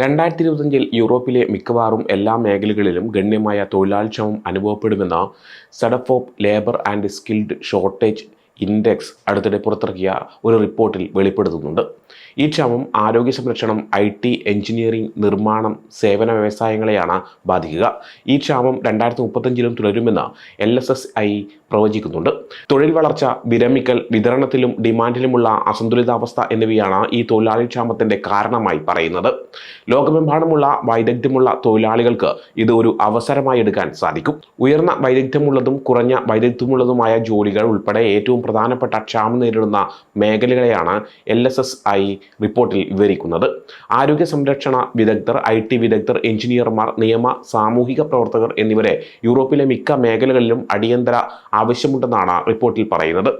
രണ്ടായിരത്തി ഇരുപത്തഞ്ചിൽ യൂറോപ്പിലെ മിക്കവാറും എല്ലാ മേഖലകളിലും ഗണ്യമായ തൊഴിലാളിക്ഷമം അനുഭവപ്പെടുമെന്ന് സഡഫോപ്പ് labour and skilled shortage index അടുത്തിടെ പുറത്തിറക്കിയ ഒരു റിപ്പോർട്ടിൽ വെളിപ്പെടുത്തുന്നുണ്ട്. ഈ ക്ഷാമം ആരോഗ്യ സംരക്ഷണം ഐ ടി എഞ്ചിനീയറിംഗ് നിർമ്മാണം സേവന വ്യവസായങ്ങളെയാണ് ബാധിക്കുക. ഈ ക്ഷാമം രണ്ടായിരത്തി മുപ്പത്തഞ്ചിലും തുടരുമെന്ന് എൽ എസ് എസ് ഐ പ്രവചിക്കുന്നുണ്ട്. തൊഴിൽ വളർച്ച വിരമിക്കൽ വിതരണത്തിലും ഡിമാൻഡിലുമുള്ള അസന്തുലിതാവസ്ഥ എന്നിവയാണ് ഈ തൊഴിലാളി ക്ഷാമത്തിന്റെ കാരണമായി പറയുന്നത്. ലോകമെമ്പാടുമുള്ള വൈദഗ്ധ്യമുള്ള തൊഴിലാളികൾക്ക് ഇത് ഒരു അവസരമായി എടുക്കാൻ സാധിക്കും. ഉയർന്ന വൈദഗ്ധ്യമുള്ളതും കുറഞ്ഞ വൈദഗ്ധ്യമുള്ളതുമായ ജോലികൾ ഉൾപ്പെടെ ഏറ്റവും പ്രധാനപ്പെട്ട ക്ഷാമം നേരിടുന്ന മേഖലകളെയാണ് എൽ എസ് എസ് ഐ റിപ്പോർട്ടിൽ വിവരിക്കുന്നത്. ആരോഗ്യ സംരക്ഷണ വിദഗ്ധർ ഐ ടി വിദഗ്ധർ എഞ്ചിനീയർമാർ നിയമ സാമൂഹിക പ്രവർത്തകർ എന്നിവരെ യൂറോപ്പിലെ മിക്ക മേഖലകളിലും അടിയന്തര ആവശ്യമുണ്ടെന്നാണ് റിപ്പോർട്ടിൽ പറയുന്നത്.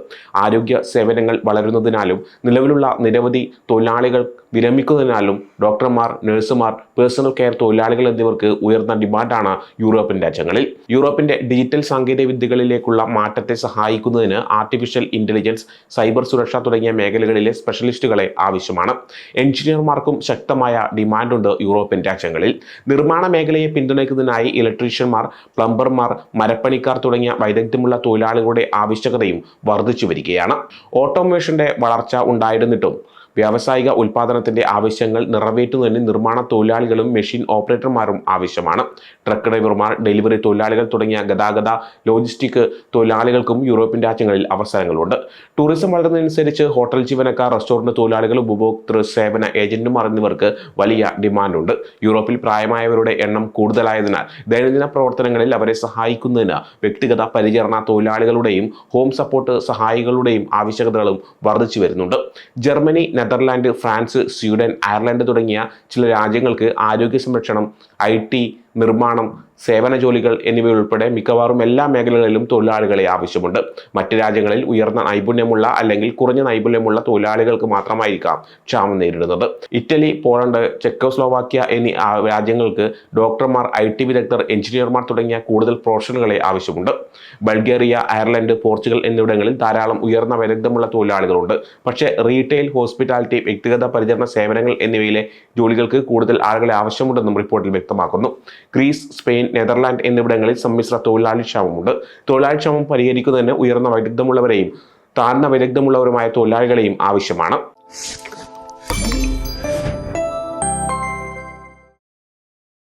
ആരോഗ്യ സേവനങ്ങൾ വളരുന്നതിനാലും നിലവിലുള്ള നിരവധി തൊഴിലാളികൾ വിരമിക്കുന്നതിനാലും ഡോക്ടർമാർ നഴ്സുമാർ പേഴ്സണൽ കെയർ തൊഴിലാളികൾ എന്നിവർക്ക് ഉയർന്ന ഡിമാൻഡാണ് യൂറോപ്യൻ രാജ്യങ്ങളിൽ. യൂറോപ്പിന്റെ ഡിജിറ്റൽ സാങ്കേതിക വിദ്യകളിലേക്കുള്ള മാറ്റത്തെ സഹായിക്കുന്നതിന് ആർട്ടിഫിഷ്യൽ ഇന്റലിജൻസ് സൈബർ സുരക്ഷ തുടങ്ങിയ മേഖലകളിലെ സ്പെഷ്യലിസ്റ്റുകളെ ആവശ്യമാണ്. എഞ്ചിനീയർമാർക്കും ശക്തമായ ഡിമാൻഡുണ്ട് യൂറോപ്യൻ രാജ്യങ്ങളിൽ. നിർമ്മാണ മേഖലയെ പിന്തുണയ്ക്കുന്നതിനായി ഇലക്ട്രീഷ്യന്മാർ പ്ലംബർമാർ മരപ്പണിക്കാർ തുടങ്ങിയ വൈദഗ്ധ്യമുള്ള തൊഴിലാളികളുടെ ആവശ്യകതയും വർദ്ധിച്ചു വരികയാണ്. ഓട്ടോമേഷന്റെ വളർച്ച ഉണ്ടായിരുന്നിട്ടും വ്യാവസായിക ഉൽപ്പാദനത്തിന്റെ ആവശ്യങ്ങൾ നിറവേറ്റുന്നതിന് നിർമ്മാണ തൊഴിലാളികളും മെഷീൻ ഓപ്പറേറ്റർമാരും ആവശ്യമാണ്. ട്രക്ക് ഡ്രൈവർമാർ ഡെലിവറി തൊഴിലാളികൾ തുടങ്ങിയ ഗതാഗത ലോജിസ്റ്റിക് തൊഴിലാളികൾക്കും യൂറോപ്യൻ രാജ്യങ്ങളിൽ അവസരങ്ങളുണ്ട്. ടൂറിസം വളരുന്നതനുസരിച്ച് ഹോട്ടൽ ജീവനക്കാർ റെസ്റ്റോറന്റ് തൊഴിലാളികൾ ഉപഭോക്തൃ സേവന ഏജന്റുമാർ എന്നിവർക്ക് വലിയ ഡിമാൻഡുണ്ട്. യൂറോപ്പിൽ പ്രായമായവരുടെ എണ്ണം കൂടുതലായതിനാൽ ദൈനംദിന പ്രവർത്തനങ്ങളിൽ അവരെ സഹായിക്കുന്നതിന് വ്യക്തിഗത പരിചരണ തൊഴിലാളികളുടെയും ഹോം സപ്പോർട്ട് സഹായികളുടെയും ആവശ്യകതകളും വർദ്ധിച്ചു വരുന്നുണ്ട്. Germany Netherland France Sweden Ireland തുടങ്ങിയ ചില രാജ്യങ്ങൾക്ക് ആരോഗ്യ സംരക്ഷണം ഐ നിർമ്മാണം സേവന ജോലികൾ എന്നിവയുൾപ്പെടെ മിക്കവാറും എല്ലാ മേഖലകളിലും തൊഴിലാളികളെ ആവശ്യമുണ്ട്. മറ്റ് രാജ്യങ്ങളിൽ ഉയർന്ന നൈപുണ്യമുള്ള അല്ലെങ്കിൽ കുറഞ്ഞ നൈപുണ്യമുള്ള തൊഴിലാളികൾക്ക് മാത്രമായിരിക്കാം ക്ഷാമം നേരിടുന്നത്. ഇറ്റലി പോളണ്ട് ചെക്കോസ്ലോവാക്യ എന്നീ രാജ്യങ്ങൾക്ക് ഡോക്ടർമാർ ഐ ടി വിദഗ്ധർ എഞ്ചിനീയർമാർ തുടങ്ങിയ കൂടുതൽ പ്രൊഫഷണലുകളെ ആവശ്യമുണ്ട്. ബൾഗേറിയ അയർലൻഡ് പോർച്ചുഗൽ എന്നിവിടങ്ങളിൽ ധാരാളം ഉയർന്ന വൈദഗ്ധ്യമുള്ള തൊഴിലാളികളുണ്ട്. പക്ഷേ റീറ്റെയിൽ ഹോസ്പിറ്റാലിറ്റി വ്യക്തിഗത പരിചരണ സേവനങ്ങൾ എന്നിവയിലെ ജോലികൾക്ക് കൂടുതൽ ആളുകളെ ആവശ്യമുണ്ടെന്നും റിപ്പോർട്ടിൽ വ്യക്തമാക്കുന്നു. ഗ്രീസ് സ്പെയിൻ നെതർലാൻഡ് എന്നിവിടങ്ങളിൽ സമ്മിശ്ര തൊഴിലാളി ക്ഷാമമുണ്ട് തൊഴിലാളി ക്ഷാമം പരിഹരിക്കുന്നതിന് ഉയർന്ന വൈദഗ്ധ്യമുള്ളവരെയും താഴ്ന്ന വൈദഗ്ധ്യമുള്ളവരുമായ തൊഴിലാളികളെയും ആവശ്യമാണ്.